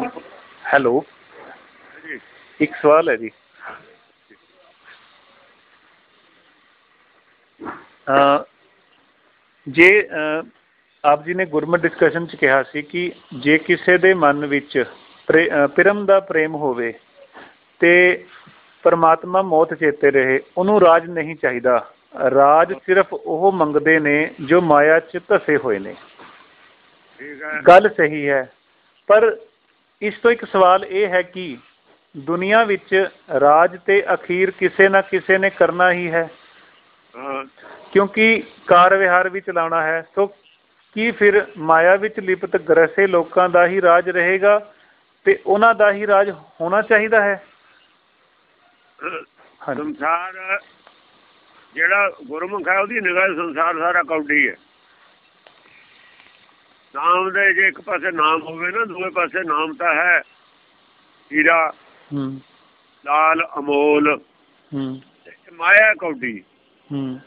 Hello. ਜੀ ਇੱਕ ਸਵਾਲ ਹੈ ਜੀ। ਅ ਜੇ ਆਪ ਜੀ ਨੇ ਗੁਰਮਤਿ ਡਿਸਕਸ਼ਨ ਚ ਕਿਹਾ ਸੀ ਕਿ ਜੇ ਕਿਸੇ ਦੇ ਮਨ ਵਿੱਚ ਪ੍ਰੇਮ ਦਾ ਪ੍ਰੇਮ ਹੋਵੇ ਤੇ ਪਰਮਾਤਮਾ ਮੌਤ ਚੇਤੇ ਰਹੇ ਉਹਨੂੰ ਰਾਜ ਨਹੀਂ ਚਾਹੀਦਾ। ਰਾਜ ਸਿਰਫ ਉਹ ਮੰਗਦੇ ਨੇ ਜੋ ਮਾਇਆ ਚ ਧਸੇ ਹੋਏ ਨੇ। ਗੱਲ ਸਹੀ ਹੈ ਪਰ ਇਸ ਤੋਂ ਇੱਕ ਸਵਾਲ ਇਹ ਹੈ ਕਿ ਦੁਨੀਆ ਵਿੱਚ ਰਾਜ ਤੇ ਅਖੀਰ ਕਿਸੇ ਨਾ ਕਿਸੇ ਨੇ ਕਰਨਾ ਹੀ ਹੈ। ਕਿਉਂਕਿ ਕਾਰ ਵਿਹਾਰ ਵੀ ਚਲਾਉਣਾ ਹੈ ਸੋ ਕੀ ਫਿਰ ਮਾਇਆ ਵਿੱਚ ਲਿਪਤ ਗ੍ਰਸੇ ਲੋਕਾਂ ਦਾ ਹੀ ਰਾਜ ਰਹੇਗਾ ਤੇ ਉਹਨਾਂ ਦਾ ਹੀ ਰਾਜ ਹੋਣਾ ਚਾਹੀਦਾ ਹੈ? ਸੰਸਾਰ ਜਿਹੜਾ ਗੁਰਮੁਖ ਹੈ ਉਹਦੀ ਨਿਗਾਹ ਸੰਸਾਰ ਸਾਰਾ ਕੌਡੀ ਹੈ। ਨਾਮ ਦੇ ਜੇ ਇੱਕ ਪਾਸੇ ਨਾਮ ਹੋਵੇ ਨਾ ਦੂਏ ਪਾਸੇ ਨਾਮ ਤਾਂ ਹੈ। ਹੀਰਾ ਹੂੰ। ਲਾਲ ਅਮੋਲ ਹੂੰ। ਮਾਇਆ ਕੌਡੀ। ਹੂੰ।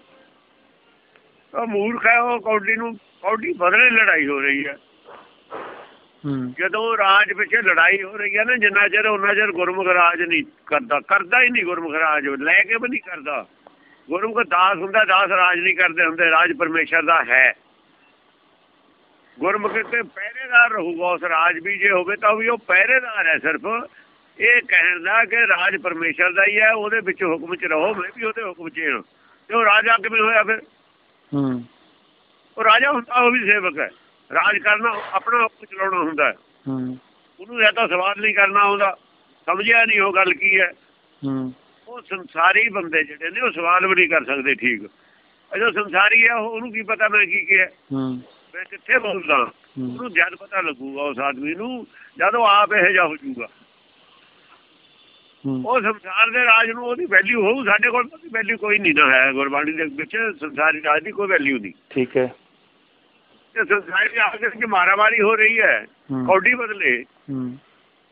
ਉਹ ਮੂਰਖ ਹੈ ਉਹ ਕੌਡੀ ਨੂੰ ਕੌਡੀ ਬਦਲੇ ਲੜਾਈ ਹੋ ਰਹੀ ਹੈ। ਹੂੰ। ਜਦੋਂ ਰਾਜ ਪਿੱਛੇ ਲੜਾਈ ਹੋ ਰਹੀ ਹੈ ਨਾ ਜਿੰਨਾ ਚਿਰ ਉਹਨਾਂ ਚਿਰ ਗੁਰਮੁਖ ਰਾਜ ਨਹੀਂ ਕਰਦਾ। ਕਰਦਾ ਹੀ ਨਹੀਂ ਗੁਰਮੁਖ ਰਾਜ ਲੈ ਕੇ ਵੀ ਨਹੀਂ ਕਰਦਾ। ਗੁਰਮੁਖ ਦਾਸ ਹੁੰਦਾ ਦਾਸ ਰਾਜ ਨਹੀਂ ਕਰਦੇ ਹੁੰਦੇ ਰਾਜ ਪਰਮੇਸ਼ਰ ਦਾ ਹੈ। ਗੁਰਮੁਖ ਤੇ ਪਹਿਰੇਦਾਰ ਰਹੂਗਾ ਉਸ ਰਾਜ ਵੀ ਜੇ ਹੋਵੇ ਤਾਂ ਵੀ ਉਹ ਪਹਿਰੇਦਾਰ ਹੈ ਸਿਰਫ। ਇਹ ਕਹਿਣ ਦਾ ਕਿ ਰਾਜ ਪਰਮੇਸ਼ਰ ਦਾ ਹੀ ਹੈ ਉਹਦੇ ਵਿੱਚ ਹੁਕਮ 'ਚ ਰਹੋ ਮੈਂ ਵੀ ਉਹਦੇ ਹੁਕਮ 'ਚ ਹਾਂ ਤੇ ਉਹ ਰਾਜਾ ਕਿਵੇਂ ਹੋਇਆ ਫਿਰ? ਹੂੰ। ਉਹ ਰਾਜਾ ਹੁੰਦਾ ਉਹ ਵੀ ਸੇਵਕ ਹੈ। ਰਾਜ ਕਰਨਾ ਆਪਣਾ ਹੁਕਮ ਚਲਾਉਣਾ ਹੁੰਦਾ ਹੈ। ਹੂੰ। ਉਹਨੂੰ ਇਹ ਤਾਂ ਸਵਾਲ ਨਹੀਂ ਕਰਨਾ ਆਉਂਦਾ ਸਮਝਿਆ ਨਹੀਂ ਉਹ ਗੱਲ ਕੀ ਹੈ। ਹੂੰ। ਉਹ ਸੰਸਾਰੀ ਬੰਦੇ ਜਿਹੜੇ ਨੇ ਉਹ ਸਵਾਲ ਵੀ ਨਹੀਂ ਕਰ ਸਕਦੇ ਠੀਕ। ਅਜੋ ਸੰਸਾਰੀ ਹੈ ਉਹ- ਉਹਨੂੰ ਕੀ ਪਤਾ ਮੈਂ ਕੀ ਕਿਹਾ। ਹੂੰ। ਮੈਂ ਕਿੱਥੇ ਬੋਲਦਾ ਉਹਨੂੰ ਜਦ ਪਤਾ ਲੱਗੂਗਾ ਉਸ ਆਦਮੀ ਨੂੰ ਜਦੋਂ ਆਪ ਇਹ ਜਾ ਹੋ ਜਾਊਗਾ। ਹੂੰ। ਉਹ ਸੰਸਾਰ ਦੇ ਰਾਜ ਨੂੰ ਉਹਦੀ ਵੈਲਿਊ ਹੋਊ ਸਾਡੇ ਕੋਲ ਉਹਦੀ ਵੈਲਿਊ ਕੋਈ ਨਹੀਂ ਨਾ ਹੈ ਗੁਰਬਾਣੀ ਦੇ ਵਿੱਚ ਸੰਸਾਰੀ ਰਾਜ ਦੀ ਕੋਈ ਵੈਲਿਊ ਨਹੀਂ। ਠੀਕ ਹੈ। ਤੇ ਸੰਸਾਰੀ ਰਾਜ ਵਿੱਚ ਮਾਰਾਮਾਰੀ ਹੋ ਰਹੀ ਹੈ ਕੌਡੀ ਬਦਲੇ।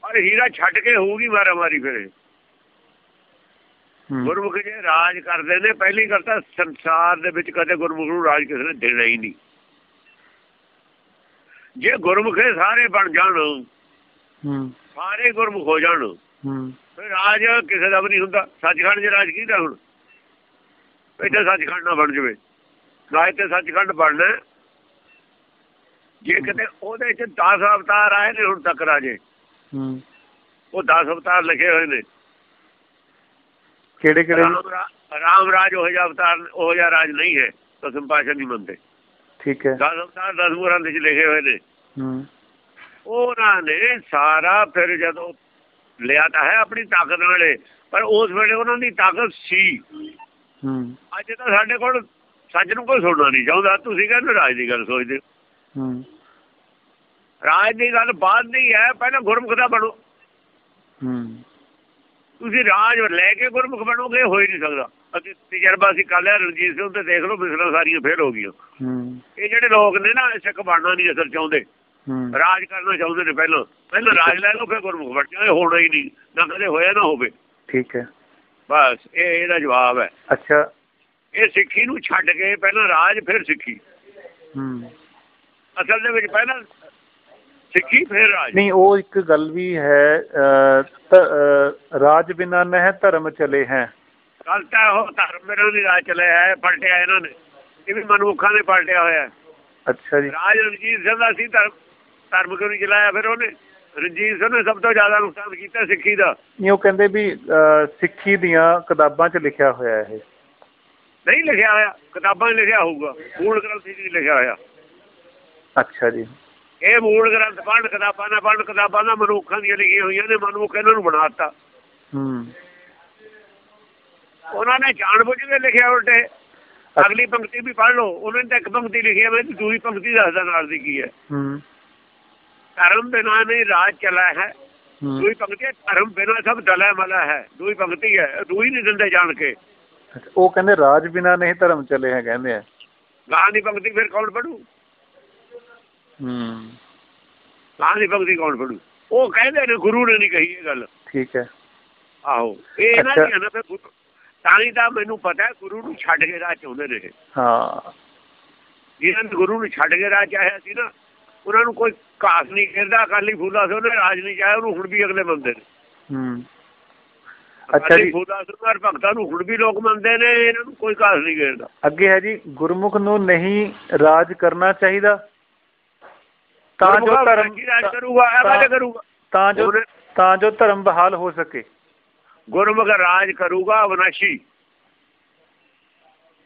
ਔਰ ਹੀਰਾ ਛੱਡ ਕੇ ਹੋਊਗੀ ਮਾਰਾਮਾਰੀ ਫਿਰ। ਗੁਰਮੁਖ ਜੇ ਰਾਜ ਕਰਦੇ ਨੇ ਪਹਿਲੀ ਗੱਲ ਤਾਂ ਸੰਸਾਰ ਦੇ ਵਿੱਚ ਕਦੇ ਗੁਰਮੁਖ ਨੂੰ ਰਾਜ ਕਿਸੇ ਨੇ ਦੇਣਾ ਹੀ ਨਹੀਂ। ਜੇ ਗੁਰਮੁਖੇ ਸਾਰੇ ਬਣ ਜਾਣ ਹੂੰ। ਸਾਰੇ ਗੁਰਮੁਖ ਹੋ ਜਾਣ ਹੂੰ। ਫਿਰ ਰਾਜ ਕਿਸੇ ਦਾ ਵੀ ਨਹੀਂ ਹੁੰਦਾ। ਸੱਚਖੰਡ ਜੇ ਰਾਜ ਕੀਤਾ ਹੁਣ? ਇੱਥੇ ਸੱਚਖੰਡ ਨਾ ਬਣ ਜਵੇ। ਰਾਜ ਤੇ ਸੱਚਖੰਡ ਬਣਨਾ। ਜੇ ਕਿਤੇ ਉਹਦੇ ਚ 10 ਅਵਤਾਰ ਆਏ ਨੇ ਹੁਣ ਤੱਕ ਰਾਜੇ ਹੂੰ। ਉਹ 10 ਅਵਤਾਰ ਲਿਖੇ ਹੋਏ ਨੇ। ਕਿਹੜੇ ਕਿਹੜੇ ਰਾਮ ਰਾਜ ਉਹ ਜਿਹਾ ਅਵਤਾਰ ਉਹ ਜਿਹਾ ਰਾਜ ਨਹੀਂ ਹੈ ਦਸਮ ਪਾਸ਼ਾ ਨਹੀਂ ਮੰਨਦੇ। ਠੀਕ ਹੈ। ਦਸ ਦਸ ਗੁਰਾਂ ਦੇ ਚ ਲਿਖੇ ਹੋਏ ਨੇ। ਹੂੰ। ਉਹਨਾਂ ਨੇ ਸਾਰਾ ਫਿਰ ਜਦੋਂ ਲਿਆ ਤਾਂ ਹੈ ਆਪਣੀ ਤਾਕਤ ਨਾਲੇ ਪਰ ਉਸ ਵੇਲੇ ਉਹਨਾਂ ਦੀ ਤਾਕਤ ਸੀ। ਹੂੰ। ਅੱਜ ਤਾਂ ਸਾਡੇ ਕੋਲ ਸੱਚ ਨੂੰ ਕੋਈ ਸੁਣਨਾ ਨਹੀਂ ਚਾਹੁੰਦਾ। ਤੁਸੀਂ ਕਹਿੰਦੇ ਰਾਜ ਦੀ ਗੱਲ ਸੋਚਦੇ ਰਾਜ ਦੀ ਗੱਲ ਬਾਅਦ ਨਹੀਂ ਹੈ ਪਹਿਲਾਂ ਗੁਰਮੁਖ ਦਾ ਬਣੋ। ਤੁਸੀਂ ਰਾਜ ਲੈ ਕੇ ਗੁਰਮੁਖ ਬਣੋਗੇ ਹੋ ਹੀ ਨਹੀਂ ਸਕਦਾ। ਅਸੀਂ ਤਜਰਬਾ ਅਸੀਂ ਕਰ ਲਿਆ ਰਣਜੀਤ ਸਿੰਘ ਤੇ ਦੇਖ ਲਓ ਮਿਸਲਾਂ ਸਾਰੀਆਂ ਫੇਲ ਹੋ ਗਈਆਂ। ਇਹ ਜਿਹੜੇ ਲੋਕ ਨੇ ਨਾ ਸਿੱਖ ਬਣਨਾ ਨਹੀਂ ਅਸਲ ਚਾਹੁੰਦੇ। ਰਾਜ ਕਰਨਾ ਚਾਹੁੰਦੇ ਨੇ ਪਹਿਲਾਂ। ਪਹਿਲਾਂ ਰਾਜ ਲੈ ਲਓ ਫਿਰ ਗੁਰਮੁਖ ਬਣ ਹੋਣਾ ਹੀ ਨਹੀਂ। ਨਾ ਕਦੇ ਹੋਇਆ ਨਾ ਹੋਵੇ। ਠੀਕ ਹੈ। ਬਸ ਇਹ ਇਹਦਾ ਜਵਾਬ ਹੈ। ਅੱਛਾ। ਇਹ ਸਿੱਖੀ ਨੂੰ ਛੱਡ ਕੇ ਪਹਿਲਾਂ ਰਾਜ ਫਿਰ ਸਿੱਖੀ। ਹੂੰ। ਅਸਲ ਦੇ ਵਿੱਚ ਪਹਿਲਾਂ ਸਿੱਖੀ ਫਿਰ ਰਾਜ। ਨਹੀਂ ਉਹ ਇੱਕ ਗੱਲ ਵੀ ਹੈ ਰਾਜ ਬਿਨਾ ਨਹਿ ਧਰਮ ਚਲੇ ਹੈ। ਗੱਲ ਤਾਂ ਉਹ ਧਰਮ ਮੇਰਾ ਦੀ ਰਾਜ ਚਲਿਆ ਹੈ ਪਲਟਿਆ ਇਹਨਾਂ ਨੇ। ਇਹ ਵੀ ਮਨੁੱਖਾਂ ਨੇ ਪਲਟਿਆ ਹੋਇਆ ਹੈ। ਅੱਛਾ ਜੀ। ਰਾਜ ਰਣਜੀਤ ਸਿੰਘ ਦਾ ਸੀ ਧਰਮ ਧਰਮ ਕਿਉਂ ਨਹੀਂ ਚਲਾਇਆ ਫਿਰ ਉਹਨੇ? ਰਣਜੀਤ ਸਿੰਘ ਨੇ ਸਭ ਤੋਂ ਜ਼ਿਆਦਾ ਨੁਕਸਾਨ ਕੀਤਾ ਸਿੱਖੀ ਦਾ। ਨਹੀਂ ਉਹ ਕਹਿੰਦੇ ਵੀ ਸਿੱਖੀ ਦੀਆਂ ਕਿਤਾਬਾਂ 'ਚ ਲਿਖਿਆ ਹੋਇਆ ਹੈ ਇਹ। ਨਹੀਂ ਲਿਖਿਆ ਹੋਇਆ ਕਿਤਾਬਾਂ 'ਚ ਲਿਖਿਆ ਹੋਊਗਾ। ਮੂਲ ਗ੍ਰੰਥ 'ਚ ਨਹੀਂ ਲਿਖਿਆ ਹੋਇਆ। ਅੱਛਾ ਜੀ। ਇਹ ਮੂਲ ਗ੍ਰੰਥ ਪੜ੍ਹਨ ਕਿਤਾਬਾਂ ਨਾ ਪੜ੍ਹਨ ਕਿਤਾਬਾਂ ਦਾ ਮਨੁੱਖਾਂ ਦੀਆਂ ਲਿਖੀਆਂ ਹੋਈਆਂ ਨੇ ਮਨੁੱਖ ਇਹਨਾਂ ਨੂੰ ਬਣਾਤਾ ਹੂੰ। ਉਹਨਾਂ ਨੇ ਜਾਣਬੁੱਝ ਕੇ ਲਿਖਿਆ ਉਲਟੇ। ਅਗਲੀ ਪੰਕਤੀ ਵੀ ਪੜ੍ਹ ਲਓ ਉਹਨਾਂ ਨੇ ਤਾਂ ਇੱਕ ਪੰਕਤੀ ਲਿਖੀ ਹੈ ਮੈਂ ਦੂਜੀ ਪੰਕਤੀ ਦੱਸਦਾ ਨਾਲ ਦੀ ਕੀ ਹੈ। ਧਰਮ ਬਿਨਾ ਨਹੀਂ ਰਾਜ ਚਲਾ ਹੈ। ਦੂਈ ਪੰਕਤੀ ਹੈ, ਧਰਮ ਬਿਨਾ ਸਭ ਦਲਾ ਮਲਾ ਹੈ। ਦੂਈ ਪੰਕਤੀ ਹੈ ਦੂਈ ਨਹੀਂ ਦਿੰਦੇ ਜਾਣ ਕੇ। ਉਹ ਕਹਿੰਦੇ ਰਾਜ ਬਿਨਾ ਨਹੀਂ ਧਰਮ ਚਲੇ ਹੈ ਕਹਿੰਦੇ ਆ। ਗਾਂ ਦੀ ਪੰਕਤੀ ਫਿਰ ਕੌਣ ਪੜੂ? ਹੂੰ। ਗਾਂ ਦੀ ਪੰਕਤੀ ਕੌਣ ਪੜੂ? ਉਹ ਕਹਿੰਦੇ ਨੇ ਗੁਰੂ ਨੇ ਨਹੀਂ ਕਹੀ ਇਹ ਗੱਲ। ਠੀਕ ਹੈ। ਆਹੋ ਇਹ। ਦੀ ਨਾ ਫਿਰ ਤਾਂ ਹੀ ਤਾਂ ਮੈਨੂੰ ਪਤਾ ਗੁਰੂ ਨੂੰ ਛੱਡ ਕੇ ਰਾਹ ਚਾਹੁੰਦੇ ਨੇ। ਹਾਂ। ਜਿਹਨਾਂ ਨੇ ਗੁਰੂ ਨੂੰ ਛੱਡ ਕੇ ਰਾਹ ਚਾਹਿਆ ਸੀ ਨਾ ਉਹਨਾਂ ਨੂੰ ਕੋਈ ਘਾਸ ਨਹੀਂ ਖੇਡਦਾ ਅਕਾਲੀ ਫੂਲਾ ਸਿੰਘ ਉਹਨੇ ਰਾਜ ਨਹੀਂ ਚਾਹਿਆ ਉਹਨੂੰ ਹੁਣ ਵੀ ਅਗਲੇ ਮੰਨਦੇ ਨੇ। ਹੂੰ। ਅੱਛਾ ਜੀ। ਫੂਲਾ ਸਿੰਘ ਹਰ ਭਗਤਾਂ ਨੂੰ ਹੁਣ ਵੀ ਲੋਕ ਮੰਨਦੇ ਨੇ ਇਹਨਾਂ ਨੂੰ ਕੋਈ ਘਾਸ ਨਹੀਂ ਖੇਡਦਾ। ਅੱਗੇ ਹੈ ਜੀ ਗੁਰਮੁਖ ਨੂੰ ਨਹੀਂ ਰਾਜ ਕਰਨਾ ਚਾਹੀਦਾ। ਤਾਂ ਜੋ ਧਰਮ ਕਰੂਗਾ? ਕਰੂਗਾ? ਤਾਂ ਜੋ ਤਾਂ ਜੋ ਧਰਮ ਬਹਾਲ ਹੋ ਸਕੇ। ਗੁਰਮੁਖ ਰਾਜ ਕਰੂਗਾ ਅਵਨਾਸ਼ੀ।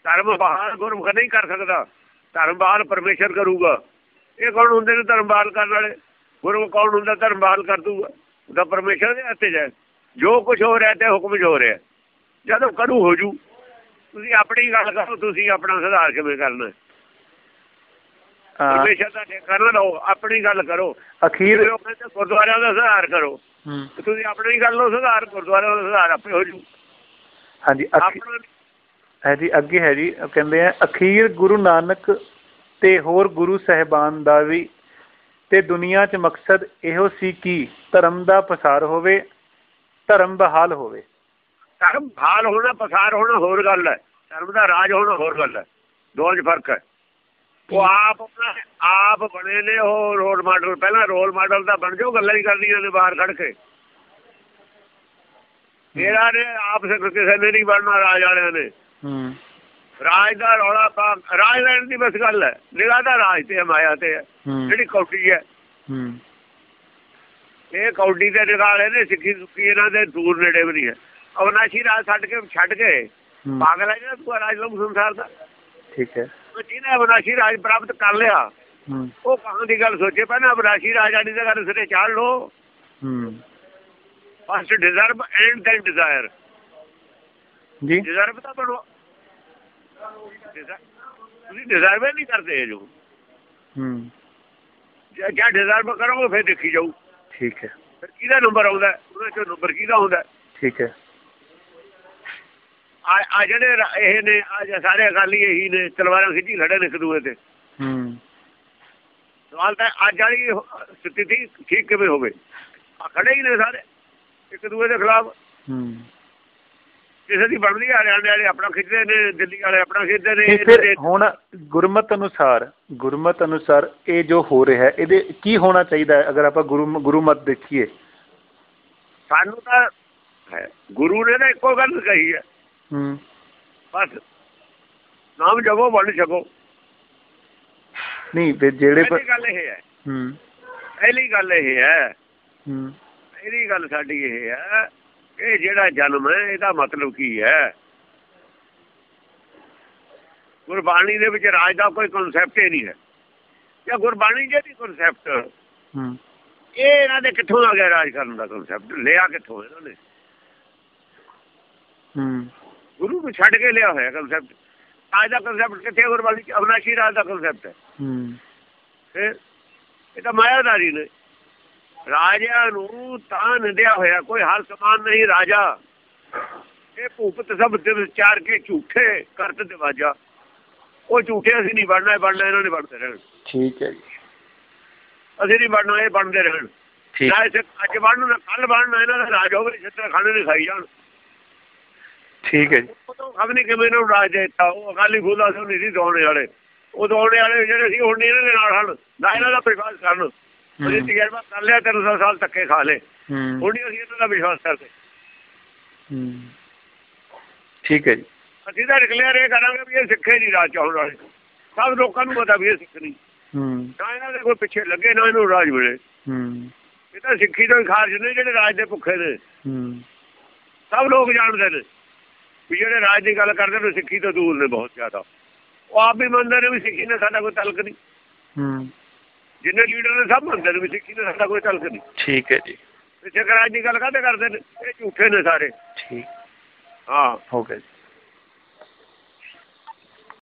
ਧਰਮ ਬਹਾਲ ਗੁਰਮੁਖ ਨਹੀਂ ਕਰ ਸਕਦਾ। ਧਰਮ ਬਹਾਲ ਪਰਮੇਸ਼ਰ ਕਰੂਗਾ। ਇਹ ਕੌਣ ਹੁੰਦੇ ਨੇ ਧਰਮ ਬਹਾਲ ਕਰਨ ਵਾਲੇ? ਗੁਰਮੁਖ ਕੌਣ ਹੁੰਦਾ? ਧਰਮ ਬਹਾਲ ਕਰ ਦੂਗਾ। ਉਹਦਾ ਪਰਮੇਸ਼ਰ ਦੇ ਹੱਥੇ ਜਾਏ ਜੋ ਕੁਝ ਹੋ ਰਿਹਾ ਤੇ ਹੁਕਮ 'ਚ ਹੋ ਰਿਹਾ। ਜਦੋਂ ਕਰੂ ਹੋ ਜੂ, ਤੁਸੀਂ ਆਪਣੀ ਗੱਲ ਕਰੋ, ਤੁਸੀਂ ਆਪਣਾ ਸੁਧਾਰ ਕਿਵੇਂ ਕਰਨਾ ਪਰਮੇਸ਼ਰ ਦਾ ਠੇਕਾ ਨਾ ਲਓ ਆਪਣੀ ਗੱਲ ਕਰੋ। ਅਖੀਰ ਜਿਵੇਂ ਉਹ ਕਹਿੰਦੇ ਗੁਰਦੁਆਰਿਆਂ ਦਾ ਸੁਧਾਰ ਕਰੋ। ਹੂੰ, ਤੇ ਤੁਸੀਂ ਆਪਣੀ ਗੱਲ ਨੂੰ ਸੁਧਾਰ ਗੁਰਦੁਆਰਿਆਂ ਦਾ ਸੁਧਾਰ ਆਪੇ ਹੋ ਜੂ। ਹਾਂਜੀ ਅਖੀ- ਆਪਣਾ ਹੈ ਜੀ ਅੱਗੇ ਹੈ ਜੀ ਉਹ ਕਹਿੰਦੇ ਆ ਅਖੀਰ ਗੁਰੂ ਨਾਨਕ ਤੇ ਹੋਰ ਗੁਰੂ ਸਹਿਬਾਨ ਦਾ ਵੀ ਤੇ ਦੁਨੀਆ 'ਚ ਮਕਸਦ ਇਹੋ ਸੀ ਕਿ ਧਰਮ ਦਾ ਪਸਾਰ ਹੋਵੇ ਧਰਮ ਬਹਾਲ ਹੋਵੇ। ਧਰਮ ਹਾਲ ਹੋਣਾ ਪਸਾਰ ਹੋਣਾ ਹੋਰ ਗੱਲ ਹੈ। ਧਰਮ ਦਾ ਰਾਜ ਹੋਣਾ ਹੋਰ ਗੱਲ ਹੈ। ਦੋਵਾਂ 'ਚ ਫ਼ਰਕ ਹੈ। ਉਹ ਆਪ ਆਪ ਬਣੇ ਨੇ ਉਹ ਰੋਲ ਮਾਡਲ। ਪਹਿਲਾਂ ਰੋਲ ਮਾਡਲ ਤਾਂ ਬਣ ਜਾਓ ਗੱਲਾਂ ਹੀ ਕਰਦੀਆਂ ਨੇ ਬਾਹਰ ਖੜ ਕੇ। ਮੇਰਾ ਨੇ ਆਪ ਸਿੱਖ ਕਿਸੇ ਨੇ ਨਹੀਂ ਬਣਨਾ ਰਾਜ ਵਾਲਿਆਂ ਨੇ। ਹੂੰ। ਰਾਜ ਦਾ ਰੌਲਾ ਪਾ ਰਾਜ ਲੈਣ ਦੀ ਬਸ ਗੱਲ ਹੈ। ਨਿਗਾਹ ਦਾ ਰਾਜ ਤੇ ਮਾਇਆ ਤੇ ਹੈ। ਜਿਹੜੀ ਕੌਡੀ ਹੈ। ਹੂੰ। ਇਹ ਕੌਡੀ ਦੇ ਨਿਗਾਲੇ ਨੇ ਸਿੱਖੀ ਸੁੱਖੀ ਇਹਨਾਂ ਦੇ ਦੂਰ ਨੇੜੇ ਵੀ ਨਹੀਂ ਹੈ। ਅਵਨਾਸ਼ੀ ਰਾਜ ਛੱਡ ਕੇ ਛੱਡ ਕੇ। ਪਾਗਲ ਹੈ ਜਿਹੜਾ ਤੂੰ ਰਾਜ ਲੋਕ ਸੰਸਾਰ ਦਾ। ਠੀਕ ਹੈ। ਜਿਹਨੇ ਅਵਨਾਸ਼ੀ ਰਾਜ ਪ੍ਰਾਪਤ ਕਰ ਲਿਆ ਉਹ ਕਹਾਂ ਦੀ ਗੱਲ ਸੋਚੇ? ਪਹਿਲਾਂ ਅਵਨਾਸ਼ੀ ਰਾਜ ਆਣੀ ਦਾ ਗੱਲ ਸਿਰੇ ਚਾੜ ਲੋ ਹੂੰ। First deserve and then desire ਜੀ। ਡਿਜ਼ਰਵ ਤਾਂ ਬਣੋ। ਤੁਸੀਂ ਡਿਜ਼ਰਵ ਨਹੀਂ ਕਰਦੇ ਜੋ। ਹੂੰ। ਜੇ ਕਿਆ ਡਿਜ਼ਰਵ ਕਰੋਗੇ ਫਿਰ ਦੇਖੀ ਜਾਊ। ਠੀਕ ਹੈ। ਫਿਰ ਕਿਹਦਾ ਨੰਬਰ ਆਉਂਦਾ? ਉਹਦੇ ਚੋਂ ਨੰਬਰ ਕਿਹਦਾ ਆਉਂਦਾ? ਹੈ? ਠੀਕ ਹੈ। ਆ ਜਿਹੜੇ ਇਹ ਨੇ ਆ ਸਾਰੇ ਅਕਾਲੀ ਇਹੀ ਨੇ ਤਲਵਾਰਾਂ ਖਿੱਚੀ ਖੜੇ ਨੇ ਇੱਕ ਦੂਏ ਤੇ। ਹੂੰ। ਸਵਾਲ ਤਾਂ ਅੱਜ ਵਾਲੀ ਸਥਿਤੀ ਠੀਕ ਕਿਵੇਂ ਹੋਵੇ? ਆ ਖੜੇ ਹੀ ਨੇ ਸਾਰੇ ਇੱਕ ਦੂਏ ਦੇ ਖਿਲਾਫ। ਹੂੰ। ਕਿਸੇ ਦੀ ਬਣਦੀ ਆ ਹਰਿਆਣੇ ਵਾਲੇ ਆਪਣਾ ਖਿੱਚਦੇ ਨੇ ਦਿੱਲੀ ਵਾਲੇ ਆਪਣਾ ਖਿੱਚਦੇ ਨੇ ਫਿਰ ਹੁਣ ਗੁਰਮਤ ਅਨੁਸਾਰ ਗੁਰਮਤ ਅਨੁਸਾਰ ਇਹ ਜੋ ਹੋ ਰਿਹਾ ਹੈ ਇਹਦੇ ਕੀ ਹੋਣਾ ਚਾਹੀਦਾ ਹੈ? ਅਗਰ ਆਪਾਂ ਗੁਰੂ ਗੁਰਮਤ ਦੇਖੀਏ। ਸਾਨੂੰ ਤਾਂ ਗੁਰੂ ਨੇ ਤਾਂ ਇੱਕੋ ਗੱਲ ਕਹੀ ਹੂੰ। ਬਸ। ਨਾਮ ਜਪੋ ਵੰਡ ਛਕੋ। ਨਹੀਂ ਵੀ ਜਿਹੜੇ ਗੱਲ ਇਹ ਹੈ। ਹੂੰ। ਪਹਿਲੀ ਗੱਲ ਇਹ ਹੈ। ਹੂੰ। ਪਹਿਲੀ ਗੱਲ ਸਾਡੀ ਇਹ ਹੈ ਕਿ ਜਿਹੜਾ ਜਨਮ ਹੈ ਇਹਦਾ ਮਤਲਬ ਕੀ ਹੈ? ਗੁਰਬਾਣੀ ਦੇ ਵਿੱਚ ਰਾਜ ਦਾ ਕੋਈ ਕਨਸੈਪਟ ਹੀ ਨਹੀਂ ਹੈ। ਜਾਂ ਗੁਰਬਾਣੀ ਜਿਹੜੀ ਕਨਸੈਪਟ ਹੂੰ। ਇਹ ਇਹਨਾਂ ਦੇ ਕਿੱਥੋਂ ਆ ਗਿਆ ਰਾਜ ਕਰਨ ਦਾ ਕਨਸੈਪਟ ਲਿਆ ਕਿੱਥੋਂ ਇਹਨਾਂ ਨੇ? ਹੂੰ। ਗੁਰੂ ਨੂੰ ਛੱਡ ਕੇ ਲਿਆ ਹੋਇਆ ਕਨਸੈਪਟ ਰਾਜ ਦਾ ਕਨਸੈਪਟ ਕਿੱਥੇ ਹੈ ਗੁਰਬਾਣੀ ਚ ਅਵਨਾਸ਼ੀ ਰਾਜ ਦਾ ਕਨਸੈਪਟ ਹੈ। ਹੂੰ। ਫਿਰ ਇਹ ਤਾਂ ਮਾਇਆਦਾਰੀ ਨੇ। ਰਾਜਿਆਂ ਨੂੰ ਤਾਂ ਨਿੰਦਿਆ ਹੋਇਆ ਕੋਈ ਹਰ ਸਮਾਨ ਨਹੀਂ ਰਾਜਾ। ਇਹ ਭੂਪਤ ਸਭ ਤੇ ਵਿਚਾਰ ਕੇ ਝੂਠੇ ਕਰਤ ਦਿਵਾਜਾ। ਉਹ ਝੂਠੇ ਅਸੀਂ ਨਹੀਂ ਬਣਨਾ ਬਣਨਾ ਇਹਨਾਂ ਨੇ ਬਣਦੇ ਰਹਿਣ। ਠੀਕ ਹੈ ਜੀ। ਅਸੀਂ ਨਹੀਂ ਬਣਨਾ ਇਹ ਬਣਦੇ ਰਹਿਣ। ਠੀਕ। ਨਾ ਇਸੇ ਅੱਜ ਬਣਨਾ ਨਾ ਕੱਲ ਬਣਨਾ ਇਹਨਾਂ ਦਾ ਰਾਜ ਹੋਵੇ ਛੱਤਰ ਖਾਣੇ ਨਹੀਂ ਖਾਈ ਜਾਣ। ਠੀਕ ਹੈ ਜੀ। ਉਦੋਂ ਖਬਨੀ ਕਿਵੇਂ ਇਹਨਾਂ ਨੂੰ ਰਾਜ ਦੇ ਦਿੱਤਾ? ਉਹ ਅਕਾਲੀ ਫੂਲਾ ਸਿੰਘ ਨਹੀਂ ਸੀ ਦੋਣੇ ਵਾਲੇ। ਉਹ ਦੋਣੇ ਵਾਲੇ ਜਿਹੜੇ ਸੀ ਹੁਣ ਨਹੀਂ ਇਹਨਾਂ ਦੇ ਨਾਲ ਹਨ। ਨਾ ਇਹਨਾਂ ਦਾ ਵਿਸ਼ਵਾਸ ਕਰਨ। ਅਸੀਂ ਹੂੰ ਤਜਰਬਾ ਕਰ ਲਿਆ 300 ਸਾਲ ਧੱਕੇ ਖਾ ਹੂੰ। ਹੁਣ ਨਹੀਂ ਅਸੀਂ ਇਹਨਾਂ ਦਾ ਵਿਸ਼ਵਾਸ ਕਰਦੇ। ਠੀਕ ਹੈ ਜੀ। ਅਸੀਂ ਤਾਂ ਡਿਕਲੇਅਰ ਇਹ ਕਰਾਂਗੇ ਵੀ ਇਹ ਸਿੱਖੇ ਨਹੀਂ ਰਾਜ ਚਾਹੁਣ ਵਾਲੇ। ਸਭ ਲੋਕਾਂ ਨੂੰ ਪਤਾ ਵੀ ਇਹ ਸਿੱਖ ਨਹੀਂ। ਹੂੰ। ਨਾ ਇਹਨਾਂ ਦੇ ਕੋਈ ਪਿੱਛੇ ਲੱਗੇ ਨਾ ਇਹਨੂੰ ਰਾਜ ਮਿਲੇ। ਹੂੰ। ਇਹ ਤਾਂ ਸਿੱਖੀ ਤੋਂ ਖਾਰਜ ਨੇ ਜਿਹੜੇ ਰਾਜ ਦੇ ਭੁੱਖੇ ਨੇ। ਹੂੰ। ਸਭ ਲੋਕ ਜਾਣਦੇ ਨੇ। ਵੀ ਜਿਹੜੇ ਰਾਜ ਦੀ ਗੱਲ ਕਰਦੇ ਨੇ ਸਿੱਖੀ ਤੋਂ ਦੂਰ ਨੇ ਬਹੁਤ ਜ਼ਿਆਦਾ। ਉਹ ਆਪ ਵੀ ਮੰਨਦੇ ਨੇ ਵੀ ਸਿੱਖੀ ਨਾਲ ਸਾਡਾ ਕੋਈ ਤਲਕ ਨਹੀਂ। ਹੂੰ। ਜਿੰਨੇ ਲੀਡਰ ਨੇ ਸਭ ਮੰਨਦੇ ਨੇ ਵੀ ਸਿੱਖੀ ਨਾਲ ਸਾਡਾ ਕੋਈ ਤਲਕ ਨਹੀਂ। ਠੀਕ ਹੈ ਜੀ। ਸਿੱਖ ਰਾਜ ਦੀ ਗੱਲ ਕਾਹਦੇ ਕਰਦੇ ਨੇ ਇਹ ਝੂਠੇ ਨੇ ਸਾਰੇ। ਠੀਕ। ਹਾਂ। ਹੋ ਗਿਆ ਜੀ।